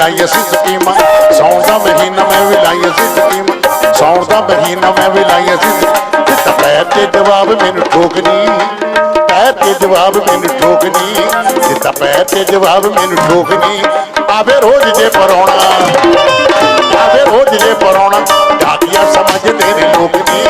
ਲਾਈ ਅਸੀਂ ਸਕੀਮਾਂ। ਸੌਣ ਦਾ ਮਹੀਨਾ ਮੈਂ ਵੀ ਲਾਈ ਅਸੀਂ ਸਕੀਮਾਂ। ਸੌਣ ਦਾ ਮਹੀਨਾ ਮੈਂ ਵੀ ਲਾਈ ਅਸੀਂ ਦਿੱਤਾ ਪੈਰ ਤੇ ਜਵਾਬ ਮੈਨੂੰ ਠੋਕਨੀ ਪੈਰ ਤੇ ਜਵਾਬ ਮੈਨੂੰ ਠੋਕਨੀ ਦਿੱਤਾ ਪੈਰ ਤੇ ਜਵਾਬ ਮੈਨੂੰ ਠੋਕਨੀ ਆਵੇ ਰੋਜ਼ ਜੇ ਪਰੋਣਾ। ਆਵੇ ਰੋਜ਼ ਜੇ ਪਰੋਣਾ। ਢਾਕੀਆਂ ਸਮਝਦੇ ਨੇ ਲੋਕ ਨੀ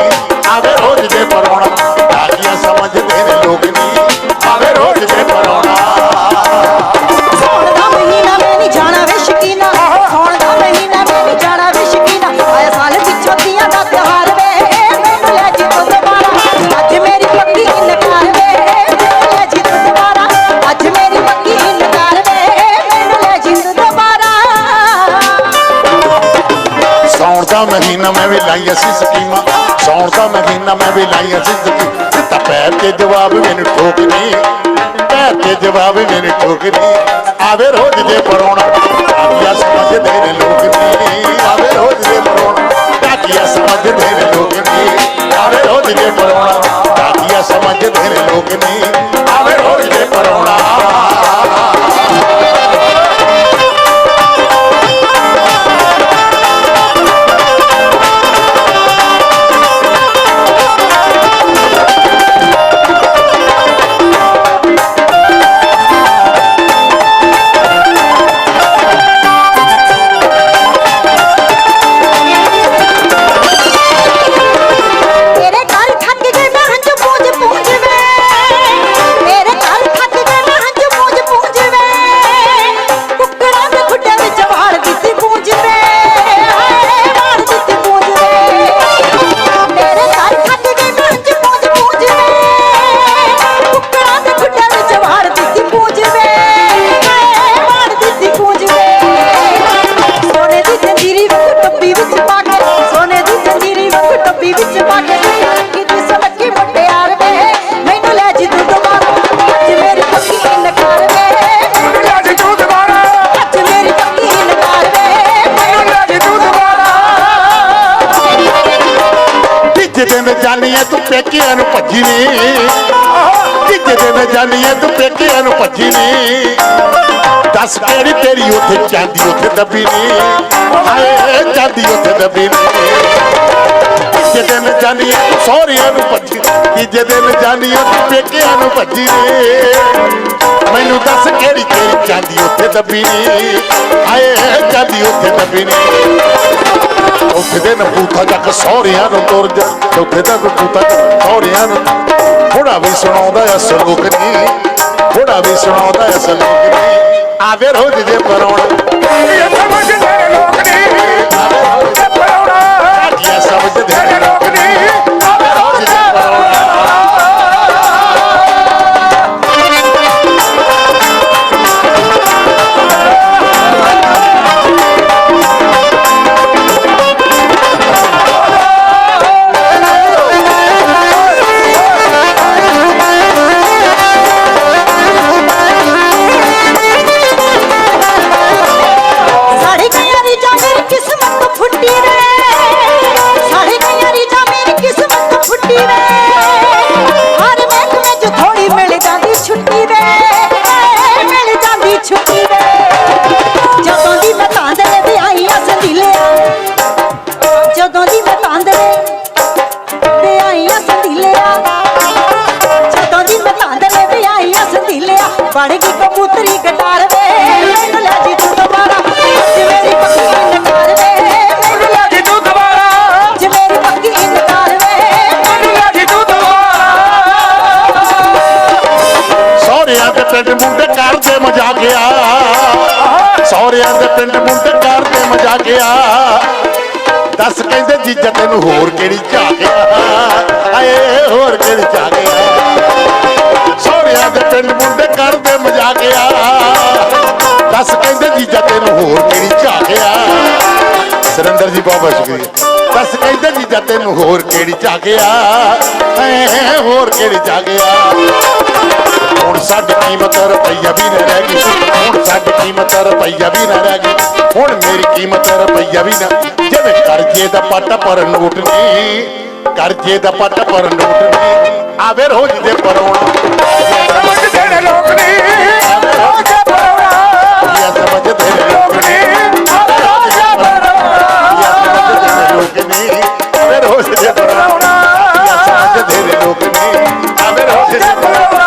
ਸੌਣ ਦਾ ਮਹੀਨਾ ਮੈਂ ਵੀ ਲਾਈ ਅਸੀਂ ਸਕੀਮਾਂ। ਸੌਣ ਦਾ ਮਹੀਨਾ ਮੈਂ ਵੀ ਲਾਈ ਅਸੀਂ ਸਕੀਮਾਂ। ਦਿੱਤਾ ਪੈਰ ਤੇ ਜਵਾਬ ਮੈਨੂੰ ਠੋਕਨੀ ਪੈਰ ਤੇ ਜਵਾਬ ਮੈਨੂੰ ਠੋਕਨੀ ਆਵੇ ਰੋਜ਼ ਦੇ ਪਰੋਣਾ ਪੇਕਿਆਂ ਨੂੰ ਭੱਜੀ ਨੀ। ਤੀਜੇ ਦਿਨ ਜਾਨੀ ਤੂੰ ਪੇਕਿਆਂ ਨੂੰ ਭੱਜੀ ਨੀ। ਦੱਸ ਕਿਹੜੀ ਤੇਰੀ ਉੱਥੇ ਚਾਂਦੀ ਉੱਥੇ ਦੱਬੀ ਨੀ। ਹਾਏ, ਚਾਂਦੀ ਉੱਥੇ ਦੱਬੀ ਨੀ। ਤੀਜੇ ਦਿਨ ਜਾਨੀ ਤੂੰ ਸਹੁਰਿਆਂ ਨੂੰ ਭੱਜੀ ਤੀਜੇ ਦਿਨ ਜਾਨੀ ਐ ਤੂੰ ਪੇਕਿਆਂ ਨੂੰ ਭੱਜੀ ਨੀ। ਮੈਨੂੰ ਦੱਸ ਕਿਹੜੀ ਤੇਰੀ ਚਾਂਦੀ ਉੱਥੇ ਦੱਬੀ ਨੀ? ਹਾਏ, ਚਾਂਦੀ ਉੱਥੇ ਦੱਬੀ ਨੀ। ਚੌਥੇ ਦਿਨ ਬੂਥਾ ਚੱਕ ਸਹੁਰਿਆਂ ਨੂੰ ਤੁਰ ਜਾ ਚੌਥੇ ਦਿਨ ਬੂਥਾ ਚੱਕ ਸਹੁਰਿਆਂ ਨੂੰ ਥੋੜਾ ਵੀ ਸੁਣਾਉਂਦਾ ਐ ਸਲੋਕ ਨਹੀਂ ਥੋੜਾ ਵੀ ਸੁਣਾਉਂਦਾ ਐ ਸਲੋਕ ਨਹੀਂ ਆਵੇ ਰੋਜ਼ ਜੇ ਪਰੌਣਾ। ਇਹ ਸਮਝਦੇ ਬਣ ਗਈ ਕਬੂਤਰੀ ਗਟਾਰ ਵੇ। ਮੈਨੂੰ ਲੈ ਜੀ ਤੂੰ ਦੁਬਾਰਾ ਅੱਜ ਪੱਕੀ ਨਕਾਰ ਵੇ। ਮੈਨੂੰ ਲੈ ਜੀ ਤੂੰ ਦੁਬਾਰਾ ਅੱਜ ਪੱਕੀ ਨਕਾਰ ਵੇ। ਮੈਨੂੰ ਲੈ ਜੀ ਤੂੰ ਦੁਬਾਰਾ। ਸਹੁਰਿਆਂ ਦੇ ਪਿੰਡ ਮੁੰਡੇ ਕਰਦੇ ਮਜ਼ਾਕਿਆ ਸਹੁਰਿਆਂ ਦੇ ਪਿੰਡ ਮੁੰਡੇ ਕਰਦੇ ਮਜ਼ਾਕਿਆ ਦੱਸ ਕਹਿੰਦੇ ਜੀਜਾ ਤੈਨੂੰ ਹੋਰ ਕਿਹੜੀ ਝਾਕਿਆ ਆਏ ਹੋਰ ਕਿਹੜੀ ਝਾਕਿਆ ਦੱਸ ਕਹਿੰਦੇ ਜੀਜਾ ਤੈਨੂੰ ਹੋਰ ਕਿਹੜੀ ਝਾਕਿਆ ਸਰਿੰਦਰ ਜੀ ਬਹੁਤ ਬਹੁਤ ਸ਼ੁਕਰੀਆ ਦੱਸ ਕਹਿੰਦੇ ਜੀਜਾ ਤੈਨੂੰ ਹੋਰ ਕਿਹੜੀ ਝਾਕਿਆ ਐ ਹੋਰ ਕਿਹੜੀ ਝਾਕਿਆ ਹੁਣ ਸਾਡੀ ਕੀਮਤ ਰੁਪਈਆ ਵੀ ਨਾ ਰਹਿ ਗਈ। ਹੁਣ ਸਾਡੀ ਕੀਮਤ ਰੁਪਈਆ ਵੀ ਨਾ ਰਹਿ ਗਈ। ਹੁਣ ਮੇਰੀ ਕੀਮਤ ਰੁਪਈਆ ਵੀ ਨਾ ਜਿਵੇਂ ਕਰਜ਼ੇ ਦਾ ਪੱਟ ਪਰ ਨੋਟ ਨਹੀਂ ਕਰਜ਼ੇ ਦਾ ਪੱਟ ਪਰ ਨੋਟ ਨਹੀਂ ਆਵੇ ਰੋਜ਼ ਦੇ ਪਰੋਣਾ। Step up.